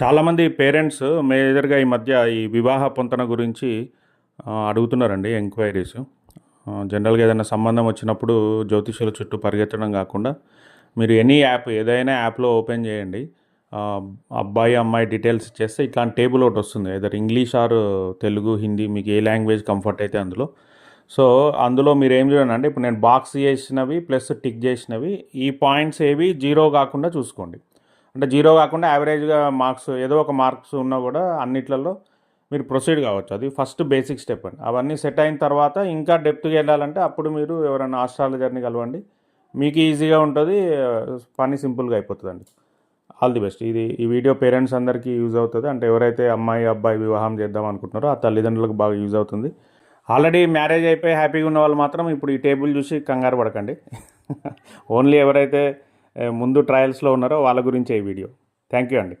చాలామంది పేరెంట్స్ మేజర్గా ఈ మధ్య ఈ వివాహ పొంతన గురించి అడుగుతున్నారండి ఎంక్వైరీస్. జనరల్గా ఏదైనా సంబంధం వచ్చినప్పుడు జ్యోతిషుల చుట్టూ పరిగెత్తడం కాకుండా మీరు ఎనీ యాప్ ఏదైనా యాప్లో ఓపెన్ చేయండి. అబ్బాయి అమ్మాయి డీటెయిల్స్ ఇచ్చేస్తే ఇట్లాంటి టేబుల్ ఒకటి వస్తుంది. Either English or Telugu Hindi మీకు ఏ లాంగ్వేజ్ కంఫర్ట్ అయితే అందులో. సో అందులో మీరు ఏం చూడండి అంటే ఇప్పుడు నేను బాక్స్ చేసినవి ప్లస్ టిక్ చేసినవి ఈ పాయింట్స్ ఏవి జీరో కాకుండా చూసుకోండి. అంటే జీరో కాకుండా యావరేజ్గా మార్క్స్ ఏదో ఒక మార్క్స్ ఉన్నా కూడా అన్నిట్లలో మీరు ప్రొసీడ్ కావచ్చు. అది ఫస్ట్ బేసిక్ స్టెప్ అండి. అవన్నీ సెట్ అయిన తర్వాత ఇంకా డెప్త్గా వెళ్ళాలంటే అప్పుడు మీరు ఎవరైనా ఆస్ట్రాలజర్ని కలవండి. మీకు ఈజీగా ఉంటుంది పని సింపుల్గా అయిపోతుందండి. All the best. ఇది ఈ వీడియో పేరెంట్స్ అందరికీ యూజ్ అవుతుంది. అంటే ఎవరైతే అమ్మాయి అబ్బాయి వివాహం చేద్దాం అనుకుంటున్నారో ఆ తల్లిదండ్రులకు బాగా యూజ్ అవుతుంది. ఆల్రెడీ మ్యారేజ్ అయిపోయి హ్యాపీగా ఉన్న వాళ్ళు మాత్రం ఇప్పుడు ఈ టేబుల్ చూసి కంగారు పడకండి. ఓన్లీ ఎవరైతే ముందు ట్రయల్స్లో ఉన్నారో వాళ్ళ గురించే ఈ వీడియో. థ్యాంక్ యూ అండి.